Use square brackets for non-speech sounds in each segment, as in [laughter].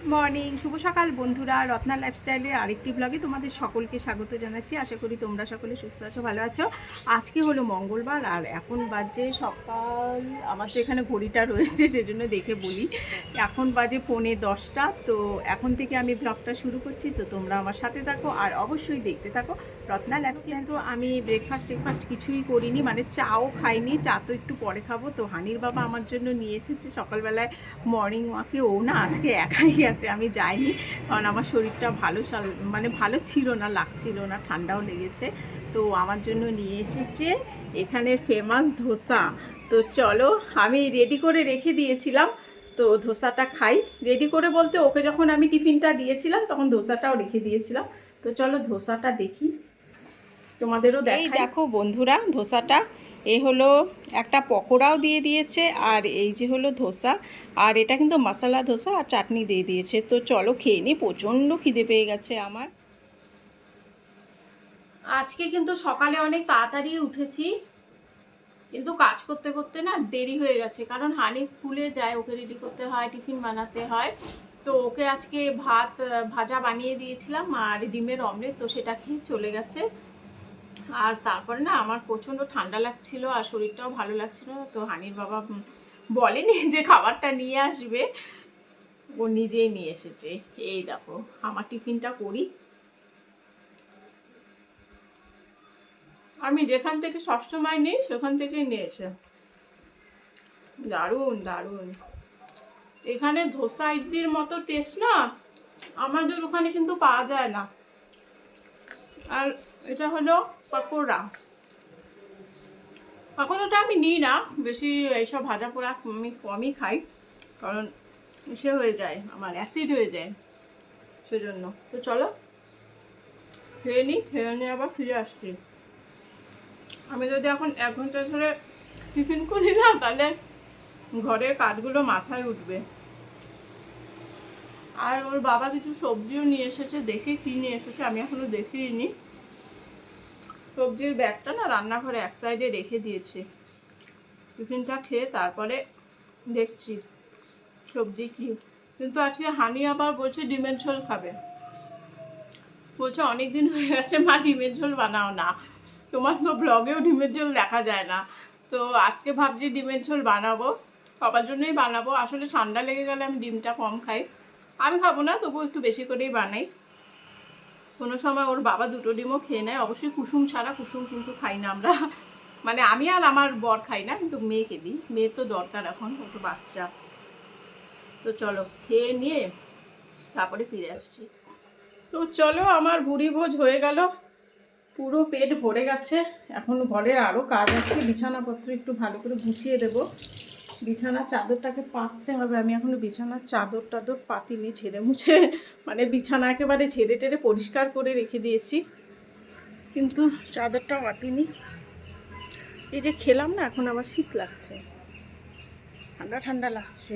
Good morning, শুভ সকাল বন্ধুরা। রত্না লাইফস্টাইলের আরেকটি ব্লগে তোমাদের সকলকে স্বাগত জানাচ্ছি। আশা করি তোমরা সকলে সুস্থ আছো, ভালো আছো। আজকে হলো মঙ্গলবার, আর এখন বাজে সকাল, আমার তো এখানে ঘড়িটা রয়েছে, সেজন্য দেখে বলি। এখন বাজে পৌনে দশটা, তো এখন থেকে আমি ব্লগটা শুরু করছি, তো তোমরা আমার সাথে থাকো, আর অবশ্যই দেখতে থাকো। রত্না লাইফস্টাইল তো আমি ব্রেকফাস্ট টেকফাস্ট কিছুই করিনি মানে চাও খাইনি, চা তো একটু পরে খাব। তো হানির বাবা আমার জন্য নিয়ে এসেছে, সকালবেলায় মর্নিং ওয়াকে ও না, আজকে একাই আছে, আমি যাইনি। কারণ আমার শরীরটা ভালো মানে ভালো ছিল না, লাগছিল না, ঠান্ডাও লেগেছে। তো আমার জন্য নিয়ে এসেছে এখানের ফেমাস ধোসা। তো চলো, আমি রেডি করে রেখে দিয়েছিলাম। তো ধোসাটা খাই। রেডি করে বলতে ওকে যখন আমি টিফিনটা দিয়েছিলাম, তখন ধোসাটাও রেখে দিয়েছিলাম। তো চলো ধোসাটা দেখি। তোমাদেরও দেখ দেখো বন্ধুরা ধোসাটা। এ হলো একটা পকোড়াও দিয়ে দিয়েছে আর এই যে হলো ধোসা। আর এটা কিন্তু মশলা ধোসা আর চাটনি দিয়ে দিয়েছে। তো চলো খেয়ে নিই প্রচণ্ড খিদে পেয়ে গেছে আমার। আজকে কিন্তু সকালে অনেক তাড়াতাড়ি উঠেছি কিন্তু কাজ করতে করতে না দেরি হয়ে গেছে। কারণ হানি স্কুলে যায় ওকে রেডি করতে হয় টিফিন বানাতে হয়। তো ওকে আজকে ভাত ভাজা বানিয়ে দিয়েছিলাম আর ডিমের অমলেট তো সেটা খেয়ে চলে গেছে। আর তারপরে না আমার প্রচণ্ড ঠান্ডা লাগছিল আর শরীরটাও ভালো লাগছিল। তো হানির বাবা বলেনি যে খাবারটা নিয়ে আসবে। ও নিজেই নিয়ে এসেছে। এই দেখো, আমার টিফিনটা করি। আমি যেখান থেকে সবসময় নিই, সেখান থেকেই নিয়েছে দারুণ দারুণ। এখানে ধোসা ইডলির মতো টেস্ট না, আমাদের ওখানে কিন্তু পাওয়া যায় না। আর এটা হলো পাকোড়া। পাকোড়াটা আমি নিই না, বেশি এইসব ভাজা পোড়া আমি কমই খাই, কারণ সে হয়ে যায়, আমার অ্যাসিড হয়ে যায় সেজন্য। তো চলো, খেয়ে নিই, খেয়ে নিয়ে আবার ফিরে আসছি। আমি যদি এখন এক ঘণ্টা ধরে টিফিন করি না, তাহলে ঘরের কাজগুলো মাথায় উঠবে। আর ওর বাবা কিছু সবজিও নিয়ে এসেছে, দেখে কি নিয়ে এসেছে আমি এখনও দেখিনি সবজির ব্যাগটা না রান্নাঘরে এক সাইডে রেখে দিয়েছি। টিফিনটা খেয়ে তারপরে দেখছি সবজি কি। কিন্তু আজকে হানি আবার বলছে ডিমের ঝোল খাবে। বলছে অনেক দিন হয়ে গেছে, মা ডিমের ঝোল বানাও না। তোমার তো ব্লগেও ডিমের ঝোল দেখা যায় না। তো আজকে ভাবছি ডিমের ঝোল বানাবো। সবার জন্যই বানাবো। আসলে ঠান্ডা লেগে গেলে আমি ডিমটা কম খাই। আমি খাব না তবু একটু বেশি করেই বানাই। কোনো সময় ওর বাবা দুটো ডিমও খেয়ে নেয়। অবশ্যই কুসুম ছাড়া কুসুম কিন্তু খাই না আমরা। মানে আমি আর আমার বর খাই না, কিন্তু মেয়েকে দিই। মেয়ে তো দরকার এখন, ও তো বাচ্চা। তো চলো, খেয়ে নিয়ে তারপরে ফিরে আসছি। তো চলো, আমার বুড়ি ভোজ হয়ে গেল। পুরো পেট ভরে গেছে। এখন ঘরের আরও কাজ আছে। বিছানাপত্র একটু ভালো করে গুছিয়ে দেব। বিছানার চাদরটাকে পাততে হবে। আমি এখনও বিছানার চাদর টাদর পাতিনি, ঝেড়ে মুছে মানে বিছানা একেবারে ঝেড়ে টেড়ে পরিষ্কার করে রেখে দিয়েছি। কিন্তু চাদরটা পাতিনি। এই যে খেলাম না, এখন আবার শীত লাগছে। ঠান্ডা ঠান্ডা লাগছে।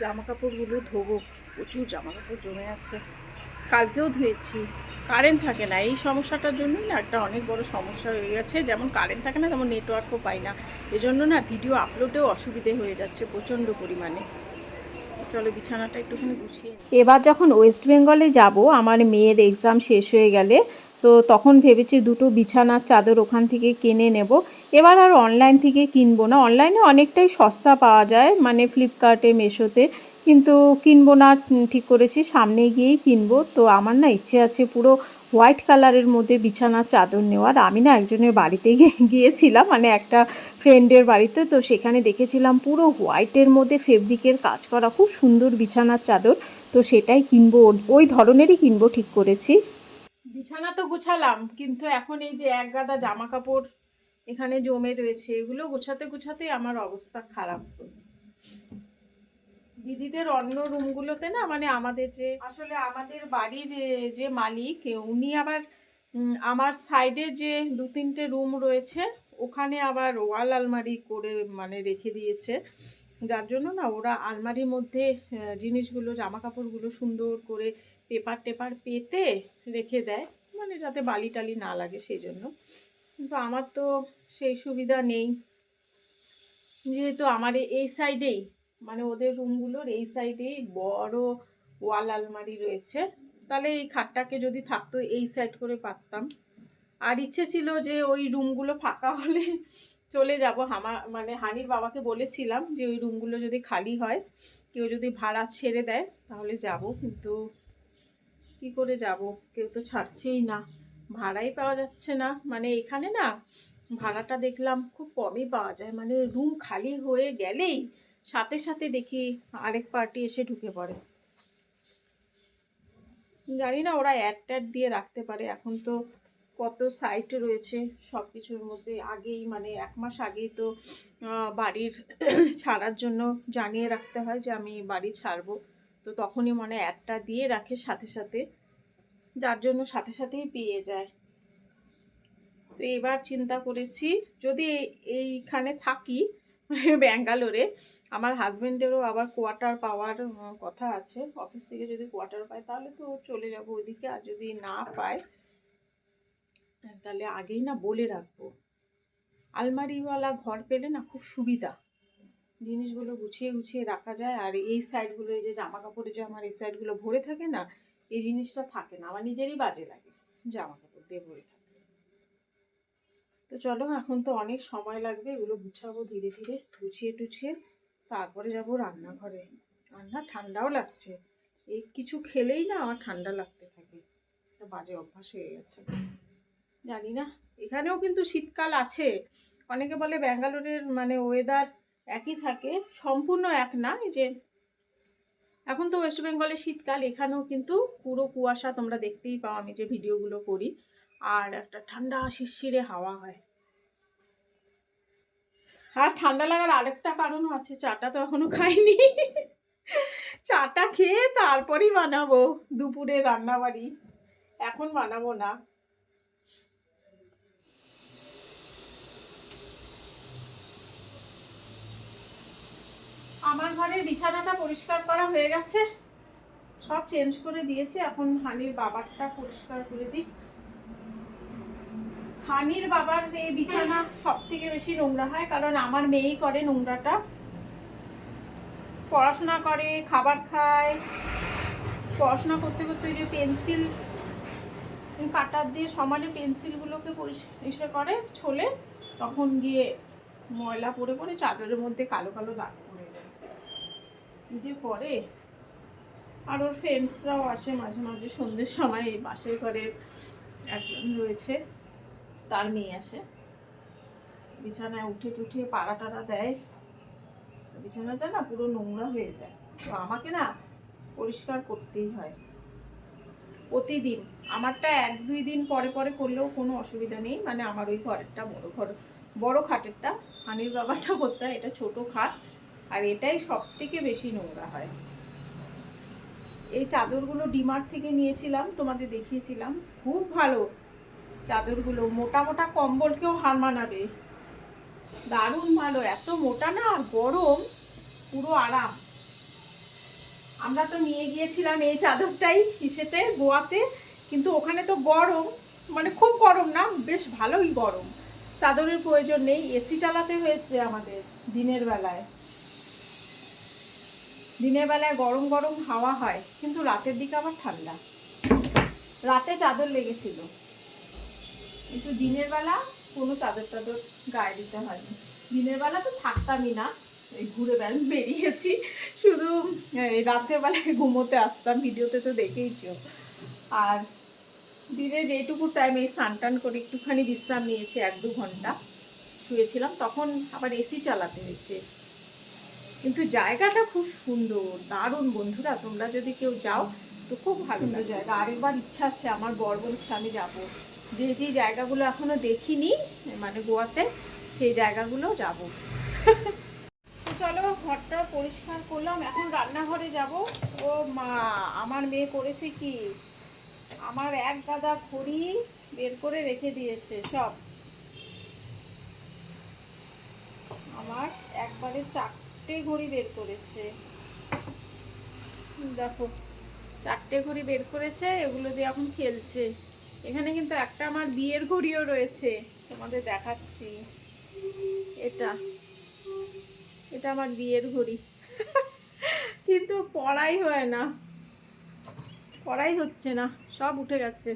জামা কাপড়গুলো ধোবো, প্রচুর জামা কাপড় জমে আছে। কালকেও ধুয়েছি। কারেন্ট থাকে না। এই সমস্যাটার জন্যই না একটা অনেক বড় সমস্যা হয়ে গেছে। যেমন কারেন্ট থাকে না, তেমন নেটওয়ার্কও পাই না। এজন্য না ভিডিও আপলোডেও অসুবিধে হয়ে যাচ্ছে প্রচণ্ড পরিমাণে। চলো বিছানাটা একটুখানি গুছিয়ে এবার যখন ওয়েস্ট বেঙ্গলে যাব, আমার মেয়ের এক্সাম শেষ হয়ে গেলে, তো তখন ভেবেছি দুটো বিছানার চাদর ওখান থেকে কিনে নেব। এবার আর অনলাইন থেকে কিনবো না। অনলাইনে অনেকটাই সস্তা পাওয়া যায় মানে ফ্লিপকার্টে মেশোতে কিন্তু কিনবো না ঠিক করেছি, সামনে গিয়েই কিনবো। তো আমার না ইচ্ছে আছে পুরো হোয়াইট কালারের মধ্যে বিছানার চাদর নেওয়ার। আমি না একজনের বাড়িতে গিয়ে- [laughs] গিয়েছিলাম মানে একটা ফ্রেন্ডের বাড়িতে। তো সেখানে দেখেছিলাম পুরো হোয়াইটের মধ্যে ফেব্রিকের কাজ করা, খুব সুন্দর বিছানার চাদর। তো সেটাই কিনবো ওই ধরনেরই কিনবো, ঠিক করেছি। বিছানা তো গুছালাম, কিন্তু এখন এই যে এক গাদা জামা কাপড় এখানে জমে রয়েছে, এগুলো গোছাতে গোছাতে আমার অবস্থা খারাপ। দিদিদের অন্য রুমগুলোতে না মানে আমাদের যে, আসলে আমাদের বাড়ির যে মালিক উনি আবার আমার সাইডে যে দু তিনটে রুম রয়েছে, ওখানে আবার ওয়াল আলমারি করে মানে রেখে দিয়েছে। যার জন্য না ওরা আলমারির মধ্যে জিনিসগুলো জামা কাপড়গুলো সুন্দর করে পেপার টেপার পেতে রেখে দেয় মানে যাতে বালি টালি না লাগে সেই জন্য কিন্তু আমার তো সেই সুবিধা নেই। যেহেতু আমার এই সাইডেই মানে ওদের রুমগুলোর এই সাইডেই বড় ওয়াল আলমারি রয়েছে। তাহলে এই খাটটাকে যদি থাকতো, এই সাইড করে পারতাম আর ইচ্ছে ছিল যে ওই রুমগুলো ফাঁকা হলে চলে যাব। আমার মানে হানির বাবাকে বলেছিলাম যে ওই রুমগুলো যদি খালি হয়, কেউ যদি ভাড়া ছেড়ে দেয়, তাহলে যাব। কিন্তু কি করে যাব? কেউ তো ছাড়ছেই না। ভাড়াই পাওয়া যাচ্ছে না। মানে এখানে না ভাড়াটা দেখলাম খুব কমই পাওয়া যায়। মানে রুম খালি হয়ে গেলেই সাথে সাথে দেখি আরেক পার্টি এসে ঢুকে পড়ে। জানি না ওরা অ্যাড ট্যাড দিয়ে রাখতে পারে। এখন তো কত সাইট রয়েছে সব কিছুর মধ্যে আগেই মানে এক মাস আগেই তো বাড়ির [coughs] ছাড়ার জন্য জানিয়ে রাখতে হয় যে আমি বাড়ি ছাড়বো। তো তখনই মানে অ্যাডটা দিয়ে রাখে সাথে সাথে, যার জন্য সাথে সাথেই পেয়ে যায়। তো এবার চিন্তা করেছি, যদি এই- এইখানে থাকি [laughs] ব্যাঙ্গালোরে। আমার হাজবেন্ডেরও আবার কোয়ার্টার পাওয়ার কথা আছে। অফিস থেকে যদি কোয়ার্টার পায়, তাহলে তো চলে যাব ওইদিকে। আর যদি না পায়, তাহলে আগেই না বলে রাখব। আলমারিওয়ালা ঘর পেলে না খুব সুবিধা। জিনিসগুলো গুছিয়ে গুছিয়ে রাখা যায়। আর এই সাইডগুলো এই যে জামা কাপড়ে যে আমার এই সাইডগুলো ভরে থাকে না, এই জিনিসটা থাকে না। আমার নিজেরই বাজে লাগে জামা কাপড় দিয়ে ভরে থাকে। তো চলো, এখন তো অনেক সময় লাগবে, এগুলো গুছাবো ধীরে ধীরে, গুছিয়ে টুছিয়ে। তারপরে যাব রান্নাঘরে। রান্না ঠান্ডাও লাগছে। এই কিছু খেলেই না আমার ঠান্ডা লাগতে থাকে। একটা বাজে অভ্যাস হয়ে গেছে। জানি না, এখানেও কিন্তু শীতকাল আছে। অনেকে বলে ব্যাঙ্গালোরের মানে ওয়েদার একই থাকে, সম্পূর্ণ এক না, এই যে এখন তো ওয়েস্ট বেঙ্গলে শীতকাল, এখানেও কিন্তু পুরো কুয়াশা তোমরা দেখতেই পাও। আমি যে ভিডিওগুলো করি আর একটা ঠান্ডা শিরশিরে হাওয়া হয়। আর ঠান্ডা লাগার আরেকটা কারণও আছে, চাটা তো এখনও খাইনি। চাটা খেয়ে তারপরেই বানাবো দুপুরে রান্নাবাড়ি। এখন বানাবো না। আমার ঘরের বিছানাটা পরিষ্কার করা হয়ে গেছে। সব চেঞ্জ করে দিয়েছি। এখন হানির বাবারটা পরিষ্কার করে দিই। হানির বাবার এই বিছানা সব থেকে বেশি নোংরা হয়, কারণ আমার মেয়েই করে নোংরাটা। পড়াশোনা করে, খাবার খায়। পড়াশোনা করতে করতে যে পেন্সিল, কাটার দিয়ে সমানে পেন্সিলগুলোকে পরিষ্কার করে ছোলে, তখন গিয়ে ময়লা পরে পরে চাদরের মধ্যে কালো কালো দাগ পড়ে যায়। যে করে? আর ওর ফ্রেন্ডসরাও আসে মাঝে মাঝে, সন্ধ্যের সময় এই পাশের ঘরের একজন রয়েছে। তার মেয়ে আসে। বিছানায় উঠে টুঠে পাড়া টাড়া দেয়। বিছানাটা না পুরো নোংরা হয়ে যায়। তো আমাকে না পরিষ্কার করতেই হয়। প্রতিদিন, আমারটা এক দুই দিন পরে পরে করলেও কোনো অসুবিধা নেই। মানে আমার ওই ঘরেরটা বড় ঘর, বড় খাটেরটা, হানির বাবাটা করতে হয় এটা ছোট খাট। আর এটাই সব থেকে বেশি নোংরা হয়। এই চাদরগুলো ডিমার্ট থেকে নিয়েছিলাম, তোমাদের দেখিয়েছিলাম। খুব ভালো। চাদরগুলো, মোটা মোটা কম্বলকেও হার মানাবে। দারুণ ভালো, এত মোটা না, আর গরম, পুরো আরাম। আমরা তো নিয়ে গিয়েছিলাম এই চাদরটাই ইসেতে গোয়াতে, কিন্তু ওখানে তো গরম মানে খুব গরম না, বেশ ভালোই গরম। চাদরের প্রয়োজন নেই, এসি চালাতে হয়েছে আমাদের দিনের বেলায়। দিনের বেলায় গরম গরম হাওয়া হয়, কিন্তু রাতের দিকে আবার ঠান্ডা। রাতে চাদর লেগেছিল। কিন্তু দিনের বেলা কোনো চাদর টাদর গায়ে দিতে হয়নি। দিনের বেলা তো থাকতামই না। এই ঘুরে বেড় বেরিয়েছি। শুধু এই রাতের বেলায় ঘুমোতে আসতাম ভিডিওতে তো দেখেইছো আর দিনের যেটুকু টাইম এই স্নান করে একটুখানি বিশ্রাম নিয়েছি এক দু ঘণ্টা শুয়েছিলাম। তখন আবার এসি চালাতে হয়েছে। কিন্তু জায়গাটা খুব সুন্দর দারুণ বন্ধুরা। তোমরা যদি কেউ যাও তো খুব ভালো জায়গা। আরেকবার ইচ্ছা আছে আমার বর বলছে আমি যাব। যে যে জায়গাগুলো এখনও দেখিনি মানে গোয়াতে, সেই জায়গাগুলো যাব। চলো, ঘরটা পরিষ্কার করলাম। এখন রান্নাঘরে যাব। ও মা, আমার মেয়ে করেছে কি? আমার এক গাদা ঘড়ি বের করে রেখে দিয়েছে, সব। আমার একবারে চারটে ঘড়ি বের করেছে। দেখো, চারটে ঘড়ি বের করেছে, এগুলো দিয়ে এখন খেলছে। এখানে কিন্তু একটা আমার বিয়ের ঘড়িও রয়েছে। তোমাদের দেখাচ্ছি। এটা। এটা আমার বিয়ের ঘড়ি। [laughs] কিন্তু পড়াই হয় না। পড়াই হচ্ছে না। সব উঠে গেছে।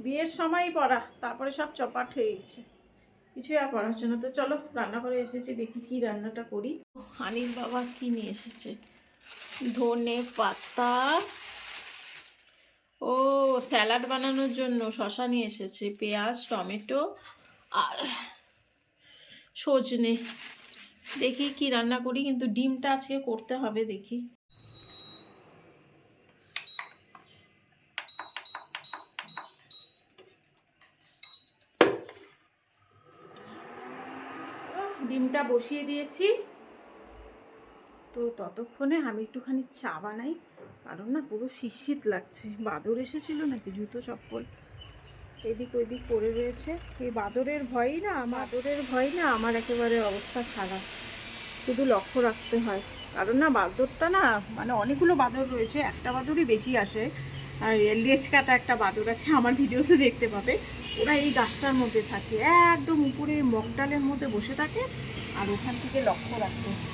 বিয়ের সময়ই পড়া। তারপরে সব চপাট হয়ে গেছে। কিছুই আর পড়া হচ্ছে না। তো চলো রান্না করে এসেছি, দেখি কি রান্নাটা করি। হানির বাবা কি নিয়ে এসেছে? ধনে পাতা ও, স্যালাড বানানোর জন্য শশা নিয়ে এসেছে, পেঁয়াজ, টমেটো আর সজনে। দেখি কি রান্না করি, কিন্তু ডিমটা আজকে করতে হবে, দেখি। ডিমটা বসিয়ে দিয়েছি। তো ততক্ষণে আমি একটুখানি চা বানাই। কারণ না পুরো শীত লাগছে। বাদর এসেছিল নাকি জুতো চপ্পল? এদিক ওইদিক পড়ে রয়েছে। এই বাদরের ভয়ই না, বাদরের ভয় না, আমার একেবারে অবস্থা খারাপ। শুধু লক্ষ্য রাখতে হয়। কারণ না বাদরটা না মানে অনেকগুলো বাদর রয়েছে। একটা বাদরই বেশি আসে। আর লেজ কাটা একটা বাদর আছে, আমার ভিডিওতে দেখতে পাবে। ওরা এই গাছটার মধ্যে থাকে। একদম উপরে মগডালের মধ্যে বসে থাকে। আর ওখান থেকে লক্ষ্য রাখে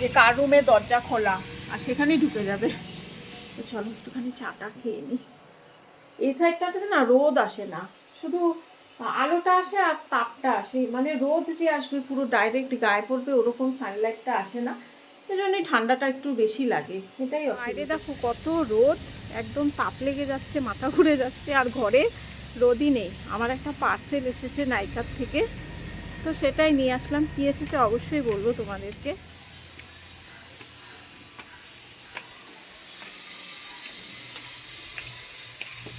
যে কার রুমে দরজা খোলা, আর সেখানেই ঢুকে যাবে। তো চলো একটুখানি চাটা খেয়ে নিই এই সাইডটাতে না রোদ আসে না, শুধু আলোটা আসে আর তাপটা আসে। মানে রোদ যে আসবে পুরো ডাইরেক্ট গায়ে পড়বে, ওরকম সানলাইটটা আসে না। সেই জন্যই ঠান্ডাটা একটু বেশি লাগে, এটাই বাইরে দেখো কত রোদ, একদম তাপ লেগে যাচ্ছে, মাথা ঘুরে যাচ্ছে, আর ঘরে রোদই নেই। আমার একটা পার্সেল এসেছে নাইকার থেকে, তো সেটাই নিয়ে আসলাম। কী এসেছে অবশ্যই বলব তোমাদেরকে।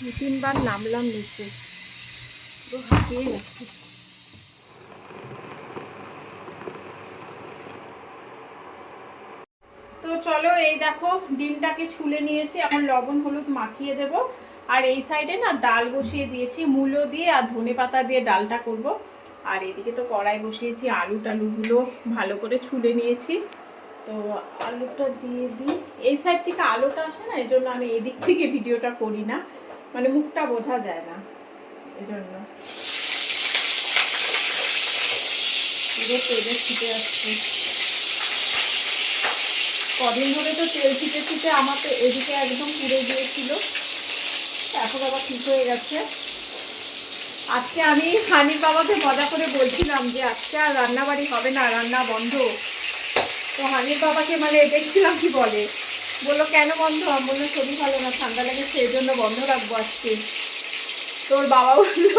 দু তিনবার নামলাম নিচে। পুরো হাঁপিয়ে গেছে। তো চলো এই দেখো, ডিমটাকে ছুলে নিয়েছি এখন লবণ হলুদ মাখিয়ে দেব। আর এই সাইডে না ডাল বসিয়ে দিয়েছি, মূলো দিয়ে আর ধনে পাতা দিয়ে ডালটা করব। আর এদিকে তো কড়াই বসিয়েছি, আলু টালুগুলো ভালো করে ছুলে নিয়েছি। তো আলুটা দিয়ে দিই। এই সাইড থেকে আলোটা আসে না এই জন্য আমি এদিক থেকে ভিডিওটা করি না। মানে মুখটা বোঝা যায় না। এজন্য। কদিন ধরে তো তেল ছিটে ছিটে আমার তো এদিকে একদম পুড়ে গিয়েছিল। এখন আবার ঠিক হয়ে গেছে। আজকে আমি হানির বাবাকে মজা করে বলছিলাম যে, আজকে আর রান্নাবাড়ি হবে না, রান্না বন্ধ। তো হানির বাবাকে মানে দেখছিলাম কি বলে? বলল, কেন বন্ধ? আমি বলল শরীর ভালো না, ঠান্ডা লাগে সেই জন্য বন্ধ রাখব আজকে। তোর বাবা বলল,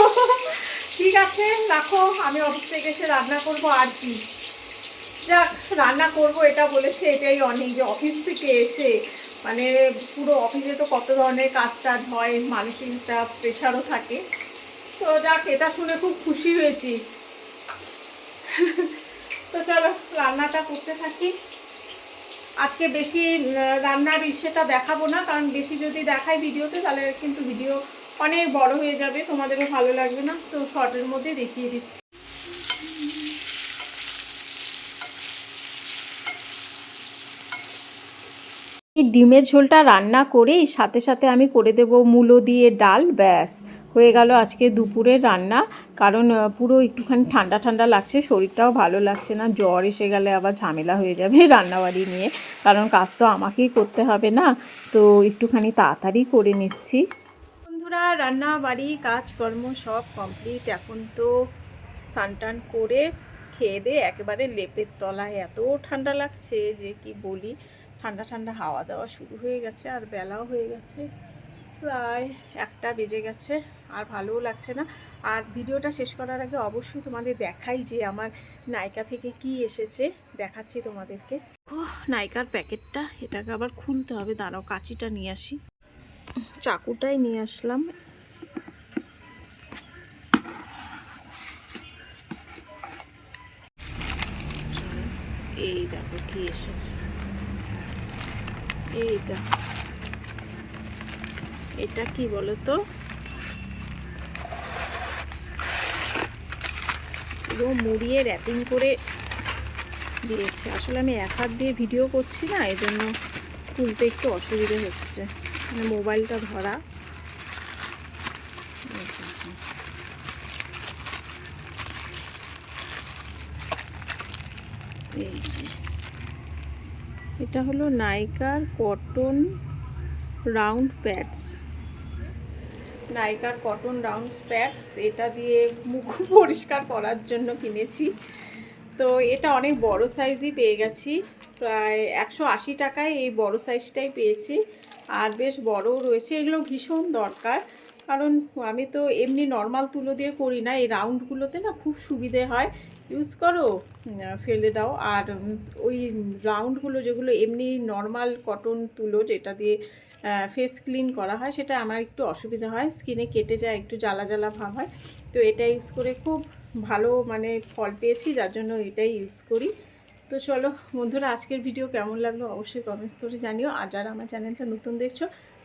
ঠিক আছে, রাখো, আমি অফিস থেকে এসে রান্না করব আর কি। যাক, রান্না করব, এটা বলেছে, এটাই অনেক যে অফিস থেকে এসে মানে পুরো অফিসে তো কত ধরনের কাজ টাজ হয়, মানসিক একটা প্রেশারও থাকে। তো যাক, এটা শুনে খুব খুশি হয়েছি। তো চলো, রান্নাটা করতে থাকি। আজকে বেশি রান্নার ইসেটা দেখাবো না, কারণ বেশি যদি দেখাই ভিডিওতে, তাহলে কিন্তু ভিডিও অনেক বড় হয়ে যাবে, তোমাদেরও ভালো লাগবে না, তো শর্টের মধ্যে দেখিয়ে দিচ্ছি। ডিমের ঝোলটা রান্না করেই সাথে সাথে আমি করে দেব মূলো দিয়ে ডাল, ব্যাস। হয়ে গেল আজকে দুপুরের রান্না। কারণ পুরো একটুখানি ঠান্ডা ঠান্ডা লাগছে, শরীরটাও ভালো লাগছে না। জ্বর এসে গেলে আবার ঝামেলা হয়ে যাবে [laughs] রান্নাবাড়ি নিয়ে। কারণ কাজ তো আমাকেই করতে হবে না। তো একটুখানি তাড়াতাড়ি করে নিচ্ছি। বন্ধুরা রান্না বাড়ি কাজকর্ম সব কমপ্লিট। এখন তো স্নান করে খেয়ে দিয়ে একেবারে লেপের তলায় এত ঠান্ডা লাগছে যে কি বলি। ঠান্ডা ঠান্ডা হাওয়া দেওয়া শুরু হয়ে গেছে, আর বেলাও হয়ে গেছে। প্রায় একটা বেজে গেছে। আর ভালোও লাগছে না। আর ভিডিওটা শেষ করার আগে অবশ্যই তোমাদের দেখাই যে আমার নায়িকা থেকে কি এসেছে। দেখাচ্ছি তোমাদেরকে। নায়িকার প্যাকেটটা। এটাকে আবার খুলতে হবে। দাঁড়াও, কাঁচিটা নিয়ে আসি। চাকুটাই নিয়ে আসলাম। এই দেখো কি এসেছে। এইটা এটা কি বলো পুরো মুড়িয়ে র্যাপিং করে দিয়েছে। আসলে আমি এক হাত দিয়ে ভিডিও করছি না এই জন্য খুলতে একটু অসুবিধে হচ্ছে। মানে মোবাইলটা ধরা। এই এটা হলো নাইকার কটন রাউন্ড প্যাডস নাইকার কটন রাউন্ড প্যাডস এটা দিয়ে মুখ [laughs] পরিষ্কার করার জন্য কিনেছি। তো এটা অনেক বড় সাইজই পেয়ে গেছি, প্রায় একশো আশি টাকায় এই বড় সাইজটাই পেয়েছি। আর বেশ বড়ও রয়েছে, এগুলো ভীষণ দরকার। কারণ আমি তো এমনি নর্মাল তুলো দিয়ে করি না, এই রাউন্ডগুলোতে না খুব সুবিধে হয়। ইউজ করো ফেলে দাও। আর ওই রাউন্ডগুলো যেগুলো এমনি নর্মাল কটন তুলো, যেটা দিয়ে ফেস ক্লিন করা হয়, সেটা আমার একটু অসুবিধা হয়। স্কিনে কেটে যায়, একটু জ্বালা জ্বালা ভাব হয়। তো এটা ইউজ করে খুব ভালো মানে ফল পেয়েছি, যার জন্য এটাই ইউজ করি। তো চলো বন্ধুরা, আজকের ভিডিও কেমন লাগল অবশ্যই কমেন্টস করে জানিও। আর যারা আমার চ্যানেলটা নতুন দেখছ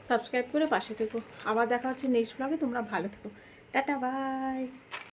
সাবস্ক্রাইব করে পাশে থেকো। আবার দেখা হচ্ছে নেক্সট ব্লগে তোমরা ভালো থেকো। Tata bye